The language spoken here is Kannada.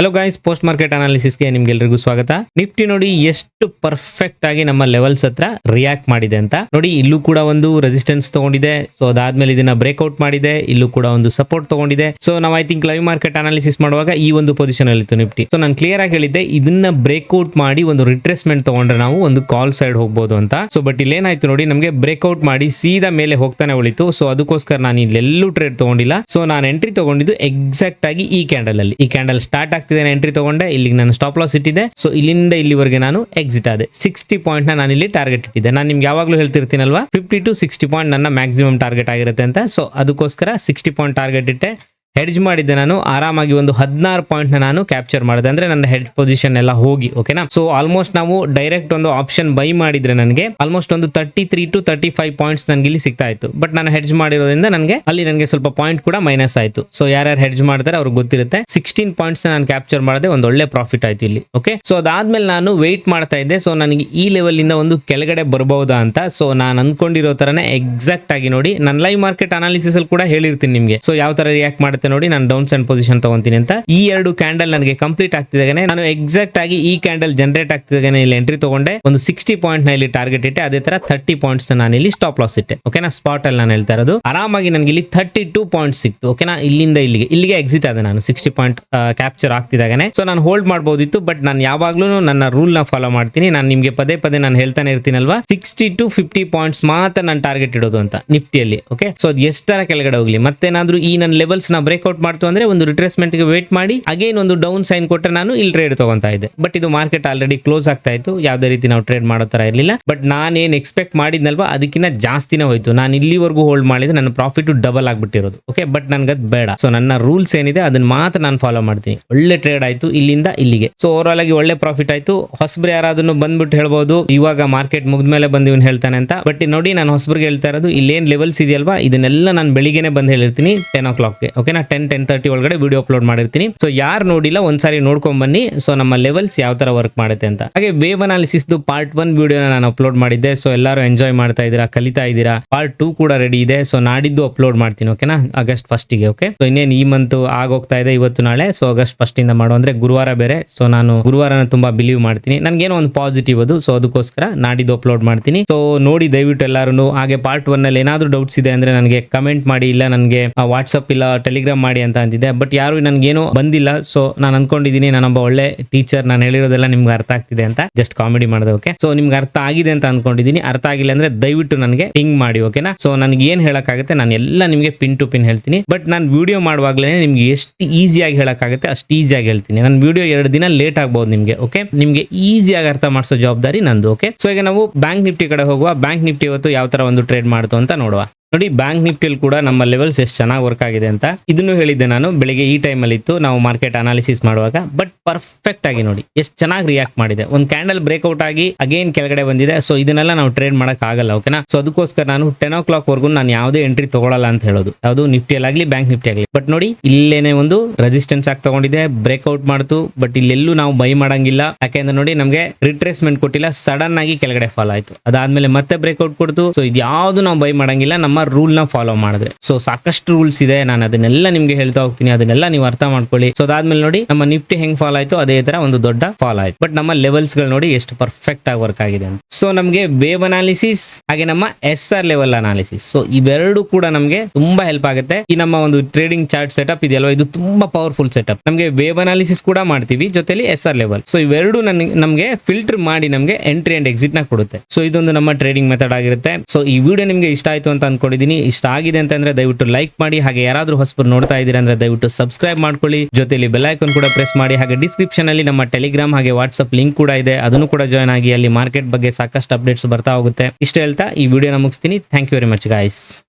ಹಲೋ ಗೈಸ್ ಪೋಸ್ಟ್ ಮಾರ್ಕೆಟ್ ಅನಾಲಿಸಿಸ್ಗೆ ನಿಮ್ಗೆಲ್ರಿಗೂ ಸ್ವಾಗತ. ನಿಫ್ಟಿ ನೋಡಿ ಎಷ್ಟು ಪರ್ಫೆಕ್ಟ್ ಆಗಿ ನಮ್ಮ ಲೆವೆಲ್ಸ್ ಹತ್ರ ರಿಯಾಕ್ಟ್ ಮಾಡಿದೆ ಅಂತ. ನೋಡಿ, ಇಲ್ಲೂ ಕೂಡ ಒಂದು ರೆಸಿಸ್ಟೆನ್ಸ್ ತಗೊಂಡಿದೆ. ಸೊ ಅದಾದ್ಮೇಲೆ ಇದನ್ನ ಬ್ರೇಕ್ಔಟ್ ಮಾಡಿದೆ. ಇಲ್ಲೂ ಕೂಡ ಒಂದು ಸಪೋರ್ಟ್ ತಗೊಂಡಿದೆ. ಸೊ ನಾವು I think live market analysis ಮಾಡುವಾಗ ಈ ಒಂದು ಪೊಸಿಷನ್ ಅಲ್ಲಿ ಇತ್ತು ನಿಫ್ಟಿ ಸೊ ನಾನು ಕ್ಲಿಯರ್ ಆಗಿ ಹೇಳಿದ್ದೆ, ಇದನ್ನ ಬ್ರೇಕ್ಔಟ್ ಮಾಡಿ ಒಂದು ರಿಟ್ರೆಸ್ಮೆಂಟ್ ತಗೊಂಡ್ರೆ ನಾವು ಒಂದು ಕಾಲ್ ಸೈಡ್ ಹೋಗ್ಬೋದು ಅಂತ. ಸೊ ಬಟ್ ಇಲ್ಲೇನಾಯ್ತು ನೋಡಿ, ನಮಗೆ ಬ್ರೇಕ್ಔಟ್ ಮಾಡಿ ಸೀದಾ ಮೇಲೆ ಹೋಗ್ತಾನೆ ಉಳಿತು. ಸೊ ಅದಕ್ಕೋಸ್ಕರ ನಾನು ಇಲ್ಲೆಲ್ಲೂ ಟ್ರೇಡ್ ತಗೊಂಡಿಲ್ಲ. ಸೊ ನಾನು ಎಂಟ್ರಿ ತಗೊಂಡಿದ್ದು ಎಕ್ಸಾಕ್ಟ್ ಆಗಿ ಈ ಕ್ಯಾಂಡಲ್ ಅಲ್ಲಿ. ಈ ಕ್ಯಾಂಡಲ್ ಸ್ಟಾರ್ಟ್ ಆಗ್ತಿದೆ ಎಂಟ್ರಿ ತಗೊಂಡೆ, ಇಲ್ಲಿಗೆ ನಾನು ಸ್ಟಾಪ್ ಲಾಸ್ ಇಟ್ಟಿದೆ ಸೊ ಇಲ್ಲಿಂದ ಇಲ್ಲಿವರೆಗೆ ನಾನು ಎಕ್ಸಿಟ್ ಆದೆ. ಸಿಕ್ಸ್ಟಿ ಪಾಯಿಂಟ್ನ ನಾನು ಇಲ್ಲಿ ಟಾರ್ಗೆಟ್ ಇಟ್ಟಿದ್ದೆ. ನಾನು ನಿಮ್ಗೆ ಯಾವಾಗಲೂ ಹೇಳ್ತಿರ್ತೀನಲ್ವಾ? ಫಿಫ್ಟಿ ಟು ಸಿಕ್ಸ್ಟಿ ಪಾಯಿಂಟ್ ನನ್ನ ಮ್ಯಾಕ್ಸಿಮಮ್ ಟಾರ್ಗೆಟ್ ಆಗಿರುತ್ತೆ ಅಂತ. ಸೊ ಅದಕ್ಕೋಸ್ಕರ ಸಿಕ್ಸ್ಟಿ ಪಾಯಿಂಟ್ ಟಾರ್ಗೆಟ್ ಇಟ್ಟೆ. ಹೆಡ್ಜ್ ಮಾಡಿದ್ದೆ ನಾನು. ಆರಾಮಾಗಿ ಒಂದು ಹದಿನಾರು ಪಾಯಿಂಟ್ ನಾನು ಕ್ಯಾಪ್ಚರ್ ಮಾಡಿದೆ. ಅಂದ್ರೆ ನನ್ನ ಹೆಡ್ ಪೊಸಿಷನ್ ಎಲ್ಲ ಹೋಗಿ ಓಕೆನಾ ಸೊ ಆಲ್ಮೋಸ್ಟ್ ನಾವು ಡೈರೆಕ್ಟ್ ಒಂದು ಆಪ್ಷನ್ ಬೈ ಮಾಡಿದ್ರೆ ನನಗೆ ಆಲ್ಮೋಸ್ಟ್ ಒಂದು thirty three to thirty five points ನನಗೆ ಇಲ್ಲಿ ಸಿಗ್ತಾ ಇತ್ತು. ಬಟ್ ನಾನು ಹೆಡ್ಜ್ ಮಾಡಿರೋದ್ರಿಂದ ನನಗೆ ಅಲ್ಲಿ ನನಗೆ ಸ್ವಲ್ಪ ಪಾಯಿಂಟ್ ಕೂಡ ಮೈನಸ್ ಆಯಿತು. ಸೊ ಯಾರ್ಯಾರು ಹೆಡ್ಜ್ ಮಾಡ್ತಾರೆ ಅವ್ರಿಗೆ ಗೊತ್ತಿರುತ್ತೆ. ಸಿಕ್ಸ್ಟೀನ್ ಪಾಯಿಂಟ್ಸ್ ನಾನು ಕ್ಯಾಪ್ಚರ್ ಮಾಡಿದೆ. ಒಂದು ಒಳ್ಳೆ ಪ್ರಾಫಿಟ್ ಆಯ್ತು ಇಲ್ಲಿ ಓಕೆ ಸೊ ಅದಾದ್ಮೇಲೆ ನಾನು ವೆಯ್ಟ್ ಮಾಡ್ತಾ ಇದ್ದೆ. ಸೊ ನನಗೆ ಈ ಲೆವೆಲ್ ಇಂದ ಒಂದು ಕೆಳಗಡೆ ಬರಬಹುದಾ ಅಂತ. ಸೊ ನಾನು ಅನ್ಕೊಂಡಿರೋ ತರನೇ ಎಕ್ಸಾಕ್ಟ್ ಆಗಿ ನೋಡಿ ನನ್ನ ಲೈವ್ ಮಾರ್ಕೆಟ್ ಅನಾಲಿಸಿಸ್ ಅಲ್ಲಿ ಕೂಡ ಹೇಳಿರ್ತೀನಿ ನಿಮಗೆ. ಸೊ ಯಾವ ತರ ರಿಯಾಕ್ಟ್ ಮಾಡುತ್ತೆ ನೋಡಿ ನಾನು ಡೌನ್ ಸೈಡ್ ಪೊಸಿಷನ್ ತಗೊಂತೀನಿ ಅಂತ. ಈ ಎರಡು ಕ್ಯಾಂಡಲ್ ನನಗೆ ಕಂಪ್ಲೀಟ್ ಆಗ್ತಿದ್ದಾಗನೆ. ನಾನು ಎಕ್ಸಾಕ್ಟ್ ಆಗಿ ಈ ಕ್ಯಾಂಡಲ್ ಜನರೇಟ್ ಆಗ್ತಿದ್ದಾಗನೆ. ಇಲ್ಲಿ ಎಂಟ್ರಿ ತಗೊಂಡೆ. ಒಂದು ಸಿಕ್ಸ್ಟಿ ಪಾಯಿಂಟ್ನ ಇಲ್ಲಿ ಟಾರ್ಗೆಟ್ ಇಟ್ಟೆ. ಅದೇ ತರ ಥರ್ಟಿ ಪಾಯಿಂಟ್ಸ್ ನಾನು ಇಲ್ಲಿ ಸ್ಟಾಪ್ ಲಾಸ್ ಇಟ್ಟೆ. ಓಕೆನಾ ಸ್ಪಾಟ್ ಅಲ್ಲಿ ನಾನು ಹೇಳ್ತಾ ಇರೋದು. ಆರಾಮಾಗಿ ನನಗೆ ಇಲ್ಲಿ ಥರ್ಟಿ ಟೂ ಪಾಯಿಂಟ್ ಸಿಕ್ತು ಓಕೆನಾ ಇಲ್ಲಿಂದ ಇಲ್ಲಿಗೆ. ಇಲ್ಲಿಗೆ ಎಕ್ಸಿಟ್ ಆದ ನಾನು. ಸಿಕ್ಸ್ಟಿ ಪಾಯಿಂಟ್ ಕ್ಯಾಪ್ಚರ್ ಆಗ್ತಿದ್ದಾಗನೆ. ಸೊ ನಾನು ಹೋಲ್ಡ್ ಮಾಡಬಹುದಿತ್ತು ಬಟ್ ನಾನು ಯಾವಾಗ್ಲೂ ನನ್ನ ರೂಲ್ನ ಫಾಲೋ ಮಾಡ್ತೀನಿ. ನಾನು ನಿಮಗೆ ಪದೇ ಪದೇ ನಾನು ಹೇಳ್ತಾನೆ ಇರ್ತೀನಲ್ವಾ? ಸಿಕ್ಸ್ಟಿ ಟು ಫಿಫ್ಟಿ ಪಾಯಿಂಟ್ಸ್ ಮಾತ್ರ ನಾನು ಟಾರ್ಗೆಟ್ ಇಡೋದು ಅಂತ, ನಿಫ್ಟಿಯಲ್ಲಿ. ಓಕೆ ಸೊ ಅದು ಎಷ್ಟರ ಕೆಳಗಡೆ ಹೋಗ್ಲಿ? ಮತ್ತೇನಾದ್ರೂ ಈ ನನ್ನ ಲೆವೆಲ್ಸ್ನ ಬ್ರೇಕ್ಔಟ್ ಮಾಡ್ತು ಅಂದ್ರೆ ಒಂದು ರಿಟ್ರೆಸ್ಮೆಂಟ್ಗೆ ವೇಟ್ ಮಾಡಿ ಅಗೇನ್ ಒಂದು ಡೌನ್ ಸೈನ್ ಕೊಟ್ಟರೆ ನಾನು ಇಲ್ಲಿ ಟ್ರೇಡ್ ತಗೊಂತಾ ಇದ್ದೆ. ಬಟ್ ಇದು ಮಾರ್ಕೆಟ್ ಆಲ್ರೆಡಿ ಕ್ಲೋಸ್ ಆಗ್ತಾ ಇತ್ತು. ಯಾವುದೇ ರೀತಿ ನಾವು ಟ್ರೇಡ್ ಮಾಡೋ ತರ ಇರಲಿಲ್ಲ. ಬಟ್ ನಾನೇನ್ ಎಕ್ಸ್ಪೆಕ್ಟ್ ಮಾಡಿದ್ನಲ್ವಾ ಅದಕ್ಕಿಂತ ಜಾಸ್ತಿನೇ ಹೋಯ್ತು. ನಾನು ಇಲ್ಲಿವರೆಗೂ ಹೋಲ್ಡ್ ಮಾಡಿದ್ರೆ ನನ್ನ ಪ್ರಾಫಿಟ್ ಡಬಲ್ ಆಗ್ಬಿಟ್ಟಿರೋದು. ಓಕೆ ಬಟ್ ನನ್ಗೆ ಅದು ಬೇಡ. ಸೊ ನನ್ನ ರೂಲ್ಸ್ ಏನಿದೆ ಅದನ್ನ ಮಾತ್ರ ನಾನು ಫಾಲೋ ಮಾಡ್ತೀನಿ. ಒಳ್ಳೆ ಟ್ರೇಡ್ ಆಯ್ತು, ಇಲ್ಲಿಂದ ಇಲ್ಲಿಗೆ. ಸೊ ಓವರ್ ಆಗಿ ಒಳ್ಳೆ ಪ್ರಾಫಿಟ್ ಆಯ್ತು. ಹೊಸಬ್ರು ಯಾರಾದ್ರೂ ಬಂದ್ಬಿಟ್ಟು ಹೇಳ್ಬೋದು, ಇವಾಗ ಮಾರ್ಕೆಟ್ ಮುಗ್ದ್ಮೇಲೆ ಬಂದು ಇವನ್ ಹೇಳ್ತಾನೆ ಅಂತ. ಬಟ್ ನೋಡಿ, ನಾನು ಹೊಸಬ್ರಿಗೆ ಹೇಳ್ತಾ ಇರೋದು, ಇಲ್ಲೇನ್ ಲೆವೆಲ್ಸ್ ಇದೆಯಲ್ವಾ, ಇದನ್ನೆಲ್ಲ ನಾನು ಬೆಳಿಗ್ಗೆನೆ ಬಂದು ಹೇಳಿರ್ತೀನಿ ಟೆನ್ ಓ ಕ್ಲಾಕ್ಗೆ ಓಕೆನಾ ಟೆನ್ ಟೆನ್ ತರ್ಟಿ ಒಳಗಡೆ ವಿಡಿಯೋ ಅಪ್ಲೋಡ್ ಮಾಡಿರ್ತೀನಿ. ಸೊ ಯಾರು ನೋಡಿಲ್ಲ, ಒಂದ್ಸಾರಿ ನೋಡ್ಕೊಂಡ್ ಬನ್ನಿ. ಸೊ ನಮ್ಮ ಲೆವೆಲ್ಸ್ ಯಾವ ತರ ವರ್ಕ್ ಮಾಡುತ್ತೆ ಅಂತ. ಹಾಗೆ ವೇವ್ ಅನಾಲಿಸಿಸ್ ಪಾರ್ಟ್ ಒನ್ ವಿಡಿಯೋನ ನಾನು ಅಪ್ಲೋಡ್ ಮಾಡಿದ್ದೆ. ಸೊ ಎಲ್ಲರೂ ಎಂಜಾಯ್ ಮಾಡ್ತಾ ಇದ್ದೀರಾ, ಕಲಿತಾ ಇದ್ದೀರಾ? ಪಾರ್ಟ್ ಟೂ ಕೂಡ ರೆಡಿ ಇದೆ. ಸೊ ನಾಡಿದ್ದು ಅಪ್ಲೋಡ್ ಮಾಡ್ತೀನಿ ಓಕೆನಾ ಆಗಸ್ಟ್ ಫಸ್ಟಿಗೆ ಓಕೆ ಸೊ ಇನ್ನೇನು ಈ ಮಂತ್ ಆಗೋಗ್ತಾ ಇದೆ ಇವತ್ತು ನಾಳೆ. ಸೊ ಆಗಸ್ಟ್ ಫಸ್ಟ್ ಇಂದ ಮಾಡೋ ಅಂದ್ರೆ ಗುರುವಾರ ಬೇರೆ. ಸೊ ನಾನು ಗುರುವಾರನ ತುಂಬಾ ಬಿಲೀವ್ ಮಾಡ್ತೀನಿ. ನನ್ಗೇನೋ ಒಂದು ಪಾಸಿಟಿವ್ ಅದು. ಸೊ ಅದಕ್ಕೋಸ್ಕರ ನಾಡಿದ್ದು ಅಪ್ಲೋಡ್ ಮಾಡ್ತೀನಿ. ಸೊ ನೋಡಿ, ದಯವಿಟ್ಟು ಎಲ್ಲಾರು ಹಾಗೆ ಪಾರ್ಟ್ ಒನ್ನಲ್ಲಿ ಏನಾದ್ರು ಡೌಟ್ಸ್ ಇದೆ ಅಂದ್ರೆ ನನಗೆ ಕಮೆಂಟ್ ಮಾಡಿ. ಇಲ್ಲ, ನನಗೆ ವಾಟ್ಸ್ಆಪ್ ಇಲ್ಲ ಟೆಲಿಗ್ರಾಮ್ ಮಾಡಿ ಅಂತ ಅಂದಿದ್ದೆ ಬಟ್ ಯಾರು ನನಗೇನು ಬಂದಿಲ್ಲ. ಸೊ ನಾನು ಅನ್ಕೊಂಡಿದ್ದೀನಿ ನಾನೊಬ್ಬ ಒಳ್ಳೆ ಟೀಚರ್ ನಾನು ಹೇಳಿರೋದೆಲ್ಲ ನಿಮ್ಗೆ ಅರ್ಥ ಆಗ್ತಿದೆ ಅಂತ ಜಸ್ಟ್ ಕಾಮಿಡಿ ಮಾಡಿದೆ ಓಕೆ ಸೊ ನಿಮ್ಗೆ ಅರ್ಥ ಆಗಿದೆ ಅಂತ ಅನ್ಕೊಂಡಿದ್ದೀನಿ ಅರ್ಥ ಆಗಿಲ್ಲ ಅಂದ್ರೆ ದಯವಿಟ್ಟು ನನಗೆ ಪಿಂಗ್ ಮಾಡಿ ಓಕೆನಾ ಸೊ ನನಗೆ ಏನ್ ಹೇಳಕ್ಕಾಗುತ್ತೆ ನಾನು ಎಲ್ಲ ನಿಮಗೆ ಪಿನ್ ಟು ಪಿನ್ ಹೇಳ್ತೀನಿ. ಬಟ್ ನಾನು ವಿಡಿಯೋ ಮಾಡುವಾಗಲೇ ನಿಮ್ಗೆ ಎಷ್ಟು ಈಸಿಯಾಗಿ ಹೇಳಕ್ಕಾಗುತ್ತೆ ಅಷ್ಟು ಈಸಿಯಾಗಿ ಹೇಳ್ತೀನಿ. ನನ್ನ ವಿಡಿಯೋ ಎರಡು ದಿನ ಲೇಟ್ ಆಗ್ಬೋದು ನಿಮಗೆ ಓಕೆ ನಿಮಗೆ ಈಸಿಯಾಗಿ ಅರ್ಥ ಮಾಡಿಸೋ ಜವಾಬ್ದಾರಿ ನಂದು ಓಕೆ ಸೊ ಈಗ ನಾವು ಬ್ಯಾಂಕ್ ನಿಫ್ಟಿ ಕಡೆ ಹೋಗುವ. ಬ್ಯಾಂಕ್ ನಿಫ್ಟಿ ಇವತ್ತು ಯಾವ ತರ ಒಂದು ಟ್ರೇಡ್ ಮಾಡ್ತು ಅಂತ ನೋಡುವ. ನೋಡಿ ಬ್ಯಾಂಕ್ ನಿಫ್ಟಿಯಲ್ಲಿ ಕೂಡ ನಮ್ಮ ಲೆವೆಲ್ಸ್ ಎಷ್ಟು ಚೆನ್ನಾಗಿ ವರ್ಕ್ ಆಗಿದೆ ಅಂತ ಇದನ್ನು ಹೇಳಿದ್ದೆ ನಾನು. ಬೆಳಿಗ್ಗೆ ಈ ಟೈಮಲ್ಲಿ ಇತ್ತು. ನಾವು ಮಾರ್ಕೆಟ್ ಅನಾಲಿಸಿಸ್ ಮಾಡುವಾಗ. ಬಟ್ ಪರ್ಫೆಕ್ಟ್ ಆಗಿ ನೋಡಿ, ಎಷ್ಟು ಚೆನ್ನಾಗಿ ರಿಯಾಕ್ಟ್ ಮಾಡಿದೆ. ಒಂದು ಕ್ಯಾಂಡಲ್ ಬ್ರೇಕ್ಔಟ್ ಆಗಿ ಅಗೇನ್ ಕೆಳಗಡೆ ಬಂದಿದೆ. ಸೊ ಇದನ್ನೆಲ್ಲ ನಾವು ಟ್ರೇಡ್ ಮಾಡಕ್ ಆಗಲ್ಲ ಓಕೆನಾ ಸೊ ಅದಕ್ಕೋಸ್ಕರ ನಾನು ಟೆನ್ ಓ ಕ್ಲಾಕ್ ವರ್ಗು ನಾನು ಯಾವುದೇ ಎಂಟ್ರಿ ತಗೊಳ್ಳಲ್ಲ ಅಂತ ಹೇಳೋದು. ಯಾವುದು ನಿಫ್ಟಿಯಲ್ಲಾಗ್ಲಿ ಬ್ಯಾಂಕ್ ನಿಫ್ಟಿ ಆಗಲಿ. ಬಟ್ ನೋಡಿ, ಇಲ್ಲೇನೆ ಒಂದು ರೆಸಿಸ್ಟೆನ್ಸ್ ಆಗಿ ತಗೊಂಡಿದೆ ಬ್ರೇಕ್ಔಟ್ ಮಾಡ್ತು. ಬಟ್ ಇಲ್ಲೆಲ್ಲೂ ನಾವು ಬೈ ಮಾಡಂಗಿಲ್ಲ. ಯಾಕೆಂದ್ರೆ ನೋಡಿ, ನಮಗೆ ರಿಟ್ರೇಸ್ಮೆಂಟ್ ಕೊಟ್ಟಿಲ್ಲ. ಸಡನ್ ಆಗಿ ಕೆಳಗಡೆ ಫಾಲ್ ಆಯ್ತು. ಅದಾದ್ಮೇಲೆ ಮತ್ತೆ ಬ್ರೇಕ್ಔಟ್ ಕೊಡ್ತು. ಸೊ ಇದು ಯಾವುದು ನಾವು ಬೈ ಮಾಡಂಗಿಲ್ಲ. ನಮ್ಮ ರೂಲ್ನ ಫಾಲೋ ಮಾಡಿದ್ರೆ ಸೊ ಸಾಕಷ್ಟು ರೂಲ್ಸ್ ಇದೆ. ನಾನು ಅದನ್ನೆಲ್ಲ ನಿಮ್ಗೆ ಹೇಳ್ತಾ ಹೋಗ್ತೀನಿ. ಅದನ್ನೆಲ್ಲ ನೀವು ಅರ್ಥ ಮಾಡ್ಕೊಳ್ಳಿ. ಸೊ ಅದಾದ್ಮೇಲೆ ನೋಡಿ, ನಮ್ಮ ನಿಫ್ಟಿ ಹೆಂಗ್ ಫಾಲ್ ಆಯ್ತು ಅದೇ ತರ ಒಂದು ದೊಡ್ಡ ಫಾಲ್ ಆಯ್ತು. ಬಟ್ ನಮ್ಮ ಲೆವೆಲ್ಸ್ಗಳು ನೋಡಿ ಎಷ್ಟು ಪರ್ಫೆಕ್ಟ್ ಆಗಿ ವರ್ಕ್ ಆಗಿದೆ ಅಂತ. ಸೊ ನಮಗೆ ವೇವ್ ಅನಾಲಿಸಿಸ್ ಹಾಗೆ ನಮ್ಮ S R level analysis so ಇವೆರಡು ಕೂಡ ನಮಗೆ ತುಂಬಾ ಹೆಲ್ಪ್ ಆಗುತ್ತೆ. ಈ ನಮ್ಮ ಒಂದು ಟ್ರೇಡಿಂಗ್ ಚಾರ್ಟ್ ಸೆಟಪ್ ಇದೆಯಲ್ವಾ? ಇದು ತುಂಬಾ ಪವರ್ಫುಲ್ ಸೆಟಪ್ ನಮಗೆ ವೇವ್ ಅನಾಲಿಸಿಸ್ ಕೂಡ ಮಾಡ್ತೀವಿ. ಜೊತೆಲಿ ಎಸ್ ಆರ್ ಲೆವೆಲ್ ಸೊ ಇವೆರಡು ನಮಗೆ ಫಿಲ್ಟರ್ ಮಾಡಿ ನಮಗೆ ಎಂಟ್ರಿ ಅಂಡ್ ಎಕ್ಸಿಟ್ನ ಕೊಡುತ್ತೆ. ಸೊ ಇದೊಂದು ನಮ್ಮ ಟ್ರೇಡಿಂಗ್ ಮೆಥಡ್ ಆಗಿರುತ್ತೆ. ಸೊ ಈ ವಿಡಿಯೋ ನಿಮಗೆ ಇಷ್ಟ ಆಯ್ತು ಅಂತ ಅನ್ಕೊಂಡಿದ್ದೀನಿ ಇಷ್ಟ ಆಗಿದೆ ಅಂತಂದ್ರೆ ದಯವಿಟ್ಟು ಲೈಕ್ ಮಾಡಿ, ಹಾಗೆ ಯಾರಾದರೂ ಹೊಸಬರು ನೋಡ್ತಾ ಇದ್ದೀರಾ ಅಂದ್ರೆ ದಯವಿಟ್ಟು ಸಬ್ಸ್ಕ್ರೈಬ್ ಮಾಡ್ಕೊಳ್ಳಿ. ಜೊತೆಲಿ ಐಕಾನ್ ಕೂಡ ಪ್ರೆಸ್ ಮಾಡಿ, ಹಾಗೆ ಡಿಸ್ಕ್ರಿಪ್ಷನ್ ಅಲ್ಲಿ ನಮ್ಮ ಟೆಲಿಗ್ರಾಮ್ ಹಾಗೆ ವಾಟ್ಸ್ಆಪ್ ಲಿಂಕ್ ಕೂಡ ಇದೆ. ಅದನ್ನು ಕೂಡ ಜಾಯ್ನ್ ಆಗಿ ಅಲ್ಲಿ ಮಾರ್ಕೆಟ್ ಬಗ್ಗೆ ಸಾಕಷ್ಟು ಅಪ್ಡೇಟ್ಸ್ ಬರ್ತಾ ಹೋಗುತ್ತೆ. ಇಷ್ಟ ಹೇಳ್ತಾ ಈ ವಿಡಿಯೋನ ಮುಗಿಸ್ತೀನಿ. Thank you very much guys